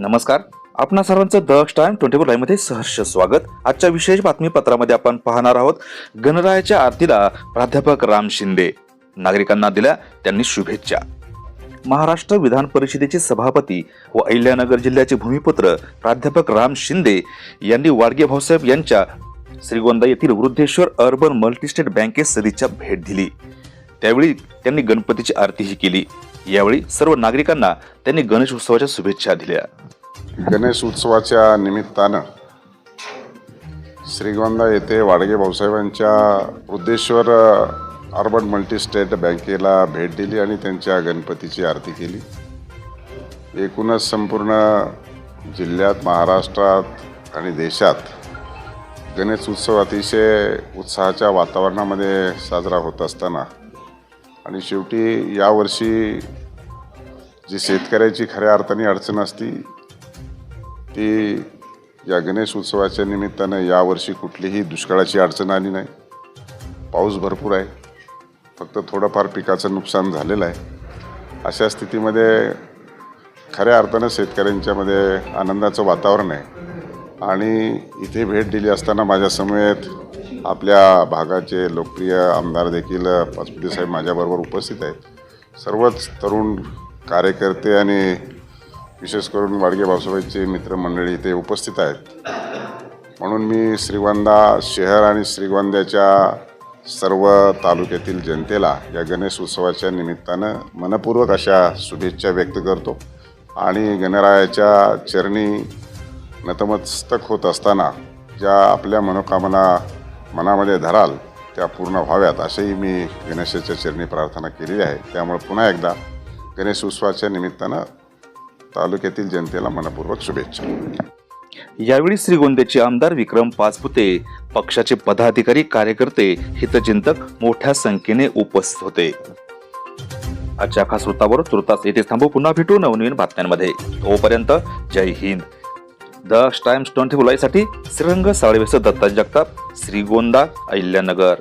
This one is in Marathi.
नमस्कार. आपणा सर्वांचं द टाइम ट्वेंटी फोर लाईव्हमध्ये सहर्ष स्वागत. आजच्या विशेष बातमीपत्रामध्ये आपण पाहणार आहोत गणरायाच्या आरतीला प्राध्यापक राम शिंदे नागरिकांना दिल्या त्यांनी शुभेच्छा. महाराष्ट्र विधान परिषदेचे सभापती व अहिल्यानगर जिल्ह्याचे भूमिपुत्र प्राध्यापक राम शिंदे यांनी वाडगे भाऊसाहेब यांच्या श्रीगोंदा येथील वृद्धेश्वर अर्बन मल्टीस्टेट बँकेस सदिच्छा भेट दिली. त्यावेळी त्यांनी गणपतीची आरतीही केली. यावेळी सर्व नागरिकांना त्यांनी गणेश उत्सवाच्या शुभेच्छा दिल्या. गणेश उत्सवाच्या निमित्तानं श्रीगोंदा येथे वाडगे भाऊसाहेबांच्या उद्देश्वर अर्बन मल्टीस्टेट बँकेला भेट दिली आणि त्यांच्या गणपतीची आरती केली. एकूणच संपूर्ण जिल्ह्यात महाराष्ट्रात आणि देशात गणेश उत्सव अतिशय उत्साहाच्या वातावरणामध्ये साजरा होत असताना आणि शेवटी यावर्षी जी शेतकऱ्याची खऱ्या अर्थाने अडचण असती ती या गणेश उत्सवाच्या निमित्तानं यावर्षी कुठलीही दुष्काळाची अडचण आली नाही. पाऊस भरपूर आहे. फक्त थोडंफार पिकाचं नुकसान झालेलं आहे. अशा स्थितीमध्ये खऱ्या अर्थानं शेतकऱ्यांच्यामध्ये आनंदाचं वातावरण आहे. आणि इथे भेट दिली असताना माझ्या समेत आपल्या भागाचे लोकप्रिय आमदार देखील पाचपुते साहेब माझ्याबरोबर उपस्थित आहेत. सर्वच तरुण कार्यकर्ते आणि विशेष करून वाडगे भाऊसाहेबांचे मित्रमंडळी इथे उपस्थित आहेत. म्हणून मी श्रीगोंदा शहर आणि श्रीगोंद्याच्या सर्व तालुक्यातील जनतेला या गणेश उत्सवाच्या निमित्तानं मनपूर्वक अशा शुभेच्छा व्यक्त करतो. आणि गणरायाच्या चरणी नतमस्तक होत असताना ज्या आपल्या मनोकामना मनामध्ये धराल त्या पूर्ण व्हाव्यात असेही मी गणेशाच्या चरणी प्रार्थना केलेली आहे. त्यामुळे पुन्हा एकदा गणेश उत्सवाच्या निमित्तानं तालुक्यातील जनतेला मनपूर्वक शुभेच्छा. यावेळी श्रीगोंद्याचे आमदार विक्रम पाचपुते पक्षाचे पदाधिकारी कार्यकर्ते हितचिंतक मोठ्या संख्येने उपस्थित होते. आजच्या खास वृत्तावर तुर्तास येथे थांबू. पुन्हा भेटू नवनवीन बातम्यांमध्ये. तोपर्यंत Jai Hind. The Times twenty साठी श्रीरंग साळवेचं दत्ता जगताप श्रीगोंदा अहिल्यानगर.